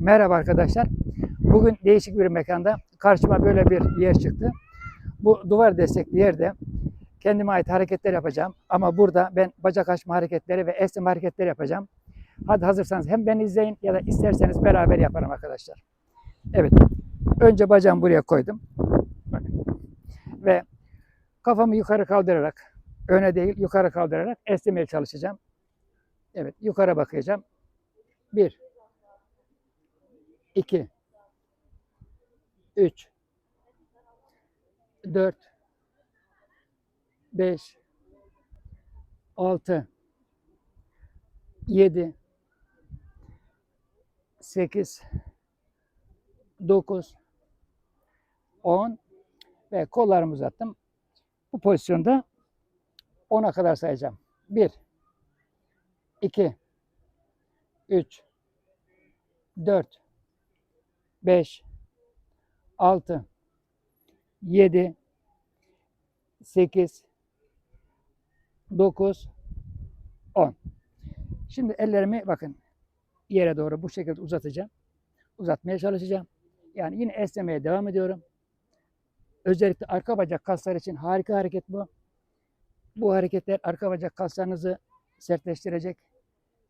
Merhaba arkadaşlar. Bugün değişik bir mekanda karşıma böyle bir yer çıktı. Bu duvar destekli yerde kendime ait hareketler yapacağım. Ama burada ben bacak açma hareketleri ve esneme hareketleri yapacağım. Hadi hazırsanız hem beni izleyin ya da isterseniz beraber yaparım arkadaşlar. Evet. Önce bacağımı buraya koydum. Ve kafamı yukarı kaldırarak, öne değil yukarı kaldırarak esnemeye çalışacağım. Evet, yukarı bakacağım. Bir, iki, üç, dört, beş, altı, yedi, sekiz, dokuz, on. Ve kollarımı uzattım. Bu pozisyonda 10'a kadar sayacağım. Bir, iki, üç, dört, beş, altı, yedi, sekiz, dokuz, on. Şimdi ellerimi bakın yere doğru bu şekilde uzatacağım. Uzatmaya çalışacağım. Yani yine esnemeye devam ediyorum. Özellikle arka bacak kasları için harika hareket bu. Bu hareketler arka bacak kaslarınızı sertleştirecek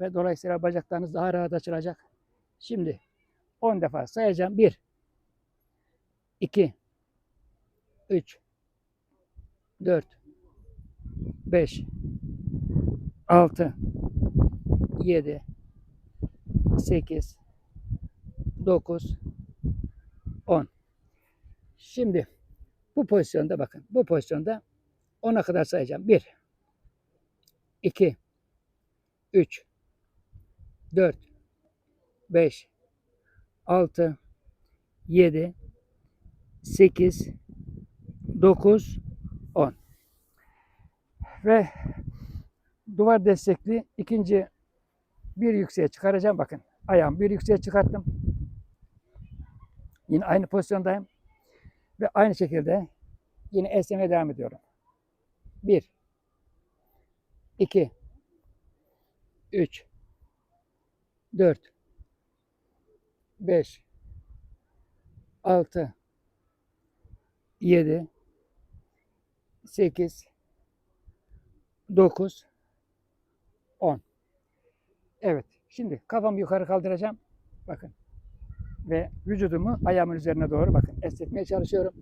ve dolayısıyla bacaklarınız daha rahat açılacak. Şimdi 10 defa sayacağım. 1 2 3 4 5 6 7 8 9 10 Şimdi bu pozisyonda bakın. Bu pozisyonda 10'a kadar sayacağım. 1 2 3 4 5 6 7 8 9 10 ve duvar destekli ikinci bir yükseğe çıkaracağım. Bakın ayağımı bir yükseğe çıkarttım. Yine aynı pozisyondayım ve aynı şekilde yine esnemeye devam ediyorum. 1 2 3 4 5 6 7 8 9 10 Evet. Şimdi kafamı yukarı kaldıracağım. Bakın. Ve vücudumu ayağımın üzerine doğru bakın esnetmeye çalışıyorum.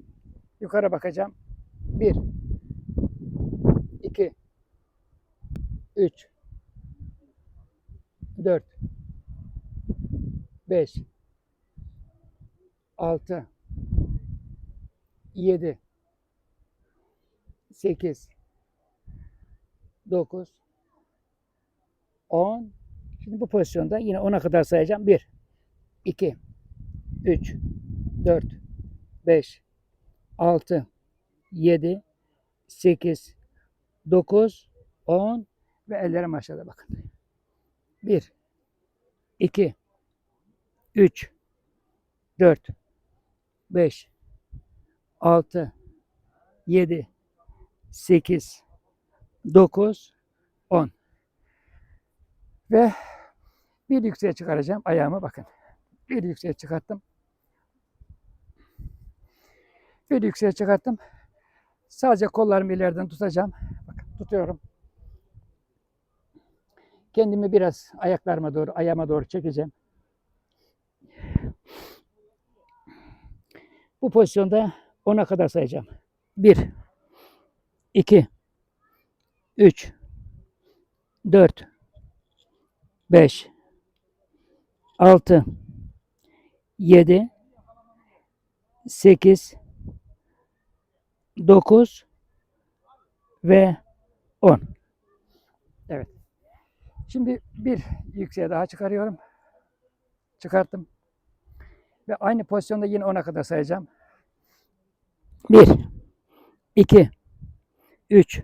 Yukarı bakacağım. 1 2 3 4 5 6 7 8 9 10 Şimdi bu pozisyonda yine 10'a kadar sayacağım. 1 2 3 4 5 6 7 8 9 10 ve ellerim aşağıda bakın. 1 2 3 4 5 6 7 8 9 10 ve bir yükseğe çıkaracağım ayağımı bakın. Bir yükseğe çıkarttım. Bir yükseğe çıkarttım. Sadece kollarımı ileriden tutacağım. Bakın tutuyorum. Kendimi biraz ayaklarıma doğru, ayağıma doğru çekeceğim. Bu pozisyonda 10'a kadar sayacağım. 1 2 3 4 5 6 7 8 9 ve 10. Evet. Şimdi bir yükseğe daha çıkarıyorum. Çıkarttım. Ve aynı pozisyonda yine 10'a kadar sayacağım. 1 2 3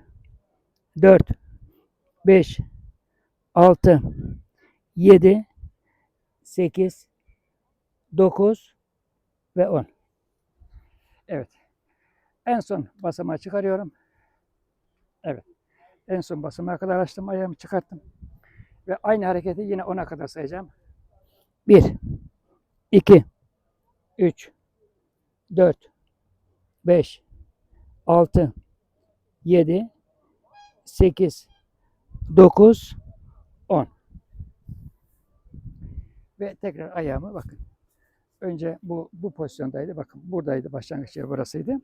4 5 6 7 8 9 ve 10. Evet. En son basamağı çıkarıyorum. Evet. En son basamağa kadar açtım. Ayağımı çıkarttım. Ve aynı hareketi yine 10'a kadar sayacağım. 1 2 3 4 5 6 7 8 9 10 ve tekrar ayağımı bakın. Önce bu bu pozisyondaydı. Bakın buradaydı başlangıç yeri burasıydı.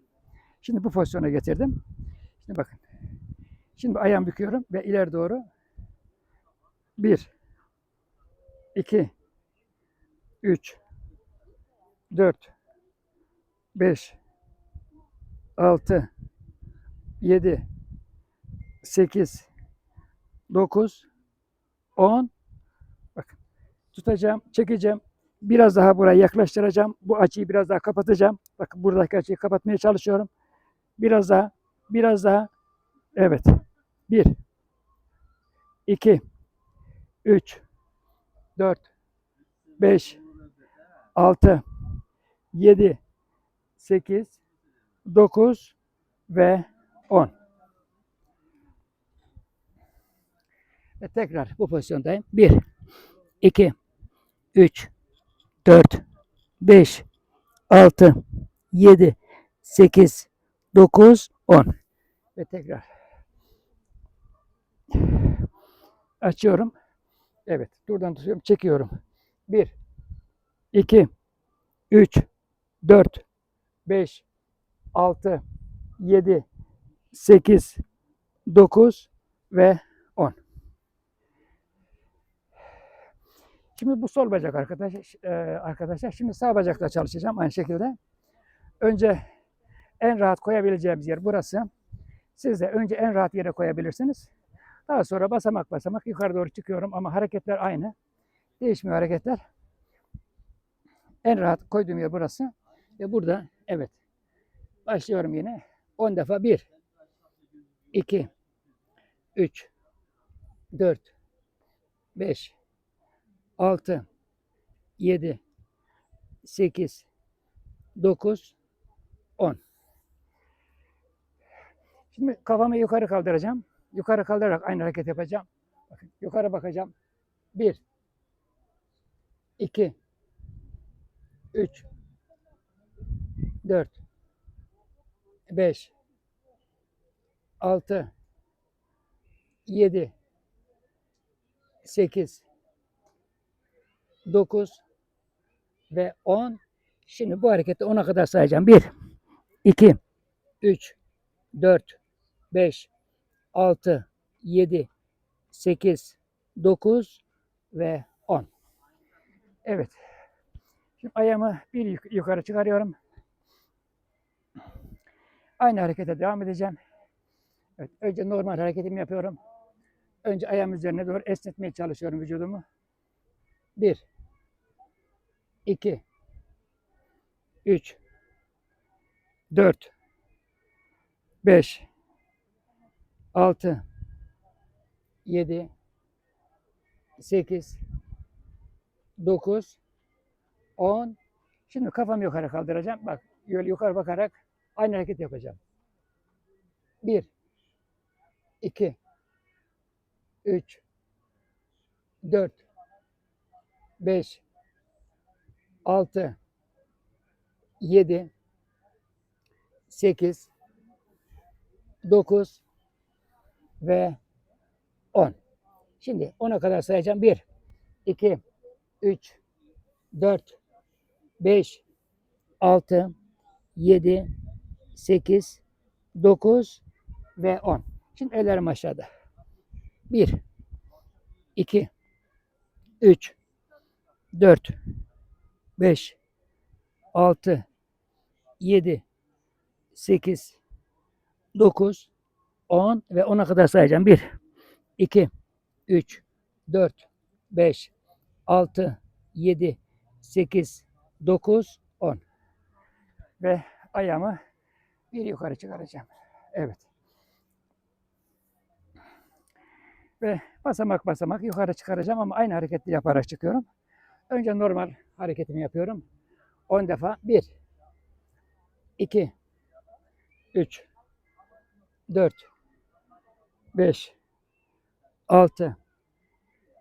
Şimdi bu pozisyona getirdim. Şimdi bakın. Şimdi ayağımı büküyorum ve ileri doğru 1 2 3 4 5 6 7 8 9 10 bakın tutacağım, çekeceğim. Biraz daha buraya yaklaştıracağım. Bu açıyı biraz daha kapatacağım. Bakın buradaki açıyı kapatmaya çalışıyorum. Biraz daha, biraz daha. Evet. 1 2 3 4 5 6 7 8 9 ve 10. Ve tekrar bu pozisyondayım. 1 2 3 4 5 6 7 8 9 10 ve tekrar açıyorum. Evet, buradan tutuyorum, çekiyorum. 1 2 3 4 5 6 7 8 9 ve 10. Şimdi bu sol bacak arkadaş, e, arkadaşlar. Şimdi sağ bacakla çalışacağım aynı şekilde. Önce en rahat koyabileceğimiz yer burası. Siz de önce en rahat yere koyabilirsiniz. Daha sonra basamak basamak yukarı doğru çıkıyorum ama hareketler aynı. Değişmiyor hareketler. En rahat koyduğum yer burası. Ve burada evet. Başlıyorum yine. 10 defa 1 2 3 4 5 6 7 8 9 10 Şimdi kafamı yukarı kaldıracağım. Yukarı kaldırarak aynı hareket yapacağım. Bakın yukarı bakacağım. 1 2 3 4 5 6 7 8 9 ve 10. Şimdi bu hareketi 10'a kadar sayacağım. 1 2 3 4 5 6 7 8 9 ve 10. Evet. Şimdi ayağımı bir yuk- yukarı çıkarıyorum. Aynı harekete devam edeceğim. Evet, önce normal hareketimi yapıyorum. Önce ayağım üzerine doğru esnetmeye çalışıyorum vücudumu. 1 2 3 4 5 6 7 8 9 10 Şimdi kafamı yukarı kaldıracağım. Bak, yukarı bakarak aynı hareket yapacağım. 1 2 3 4 5 6 7 8 9 ve 10. Şimdi 10'a kadar sayacağım. 1 2 3 4 5 6 7 8 9 ve 10. Şimdi ellerim aşağıda. 1 2 3 4 5 6 7 8 9 10 ve 10'a kadar sayacağım. 1 2 3 4 5 6 7 8 9 10 ve ayağımı bir yukarı çıkaracağım. Evet. Ve basamak basamak yukarı çıkaracağım ama aynı hareketi yaparak çıkıyorum. Önce normal hareketimi yapıyorum. 10 defa. 1 2 3 4 5 6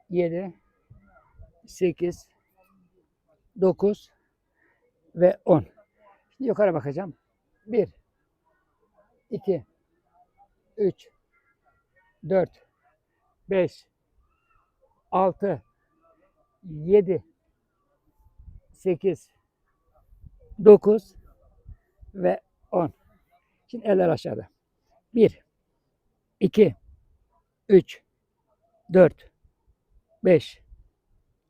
7 8 9 ve 10. Şimdi yukarı bakacağım. 1, 2, 3, 4, 5, 6, 7, 8, 9 ve 10. Şimdi eller aşağıda. 1, 2, 3, 4, 5,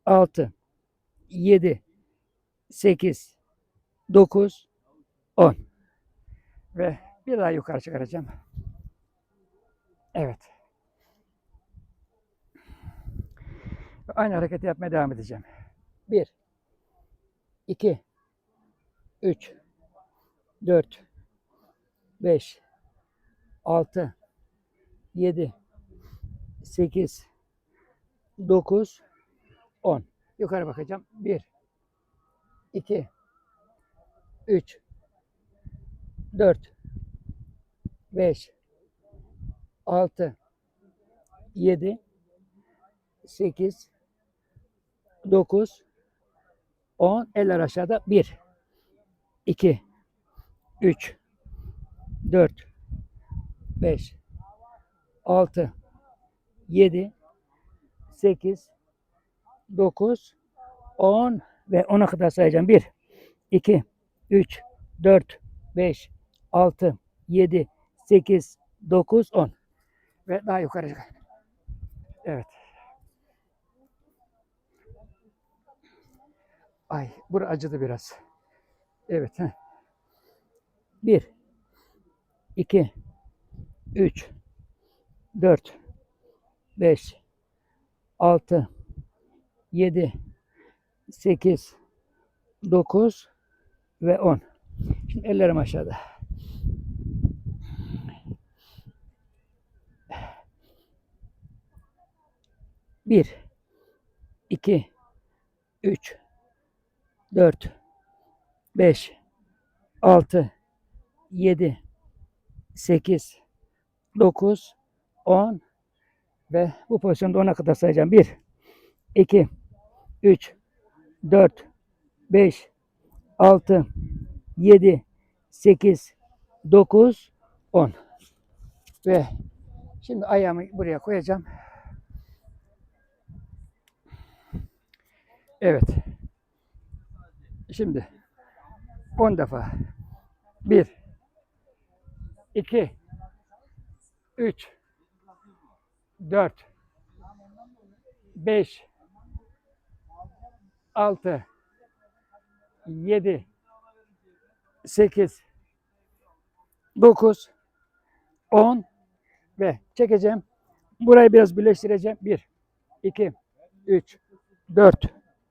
6, 7, 8, 9, 10. Ve bir daha yukarı çıkaracağım. Evet. Ve Aynı hareketi yapmaya devam edeceğim. 1, 2, 3, 4, 5, 6, 7, 8, 9, 10. Yukarı bakacağım. 1, 2, 3, 4, 5, 6, 7, 8, 9, 10. Eller aşağıda. 1, 2, 3, 4, 5, 6, 7, 8, 9, 10 ve 10'a kadar sayacağım. 1, 2, 3, 4, 5, 6, 7, 8, 9, 10. Ve daha yukarı. Evet. Ay, bura acıdı biraz. Evet. Heh. 1, 2, 3, 4, 5, 6, 7, 8, 9 ve 10. Şimdi ellerim aşağıda. Bir, iki, üç, dört, beş, altı, yedi, sekiz, dokuz, on ve bu pozisyonda ona kadar sayacağım. Bir, iki, üç, dört, beş, 6, 7, 8, 9, 10. Ve şimdi ayağımı buraya koyacağım. Evet. Şimdi 10 defa. 1 2 3 4 5 6 7 8 9 10 ve çekeceğim. Burayı biraz birleştireceğim. 1 2 3 4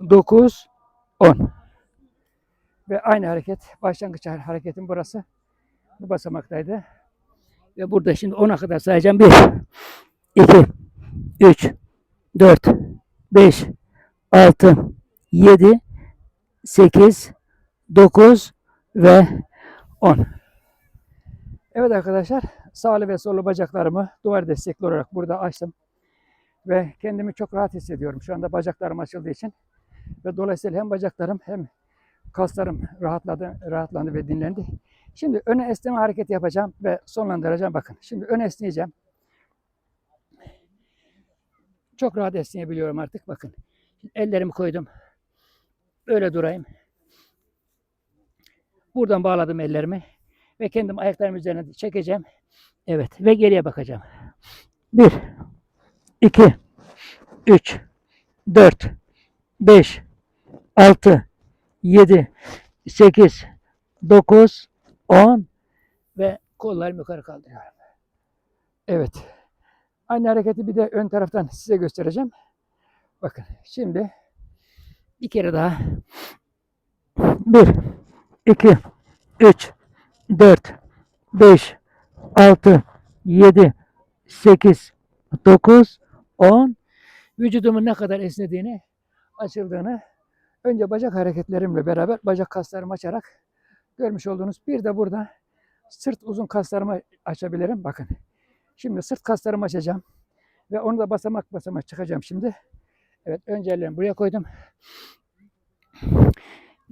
9 10 ve aynı hareket başlangıç hareketim burası bu basamaktaydı ve burada şimdi 10'a kadar sayacağım 1 2 3 4 5 6 7 8 9 ve 10. Evet arkadaşlar sağlı ve sollu bacaklarımı duvar destekli olarak burada açtım. Ve kendimi çok rahat hissediyorum şu anda bacaklarım açıldığı için. Ve dolayısıyla hem bacaklarım hem kaslarım rahatladı, rahatlandı ve dinlendi. Şimdi öne esneme hareketi yapacağım ve sonlandıracağım. Bakın şimdi öne esneyeceğim. Çok rahat esneyebiliyorum artık bakın. Ellerimi koydum. Böyle durayım. Buradan bağladım ellerimi ve kendim ayaklarım üzerine çekeceğim. Evet ve geriye bakacağım. 1 2 3 4 5 6 7 8 9 10 ve kollarımı yukarı kaldırıyorum. Evet. Aynı hareketi bir de ön taraftan size göstereceğim. Bakın şimdi bir kere daha. 1 2, 3, 4, 5, 6, 7, 8, 9, 10. Vücudumun ne kadar esnediğini, açıldığını önce bacak hareketlerimle beraber bacak kaslarımı açarak görmüş olduğunuz. Bir de burada sırt uzun kaslarımı açabilirim. Bakın. Şimdi sırt kaslarımı açacağım. Ve onu da basamak basamak çıkacağım şimdi. Evet önce ellerimi buraya koydum.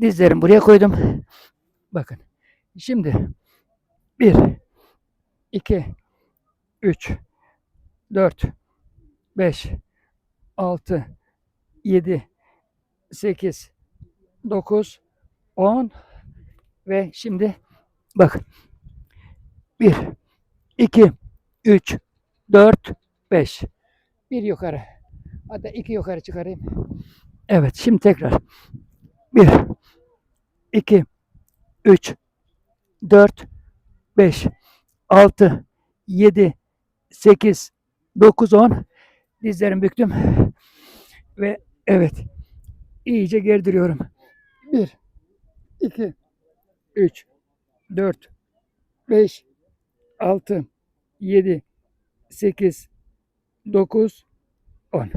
Dizlerimi buraya koydum. Bakın. Şimdi 1 2 3 4 5 6 7 8 9 10 ve şimdi bakın. 1 2 3 4 5 bir yukarı. Hatta iki yukarı çıkarayım. Evet şimdi tekrar. 1 2 3 4 5 6 7 8 9 10 dizlerimi büktüm. Ve evet iyice gerdiriyorum 1 2 3 4 5 6 7 8 9 10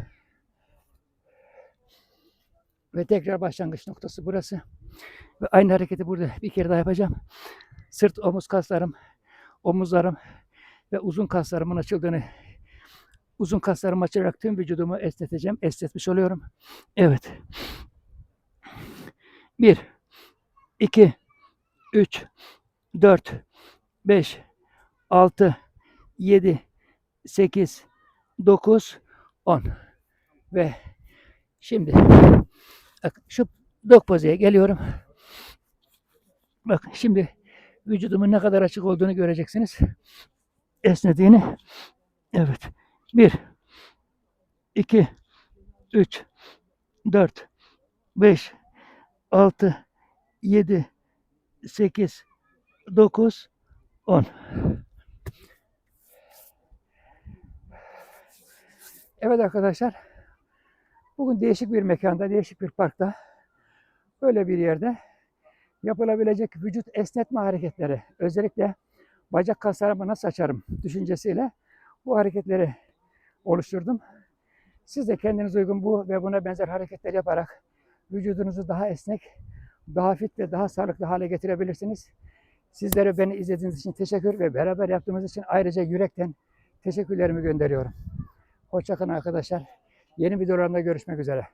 ve tekrar başlangıç noktası burası. Ve aynı hareketi burada bir kere daha yapacağım. Sırt, omuz kaslarım, omuzlarım ve uzun kaslarımın açıldığını, uzun kaslarımı açarak tüm vücudumu esneteceğim. Esnetmiş oluyorum. Evet. 1, 2, 3, 4, 5, 6, 7, 8, 9, 10. Ve şimdi bak şu dog pozaya geliyorum. Bak şimdi vücudumun ne kadar açık olduğunu göreceksiniz. Esnediğini. Evet. 1 2 3 4 5 6 7 8 9 10 Evet arkadaşlar. Bugün değişik bir mekanda, değişik bir parkta böyle bir yerde yapılabilecek vücut esnetme hareketleri, özellikle bacak kaslarımı nasıl açarım düşüncesiyle bu hareketleri oluşturdum. Siz de kendiniz uygun bu ve buna benzer hareketler yaparak vücudunuzu daha esnek, daha fit ve daha sağlıklı hale getirebilirsiniz. Sizlere beni izlediğiniz için teşekkür ve beraber yaptığımız için ayrıca yürekten teşekkürlerimi gönderiyorum. Hoşçakalın arkadaşlar. Yeni videolarımda görüşmek üzere.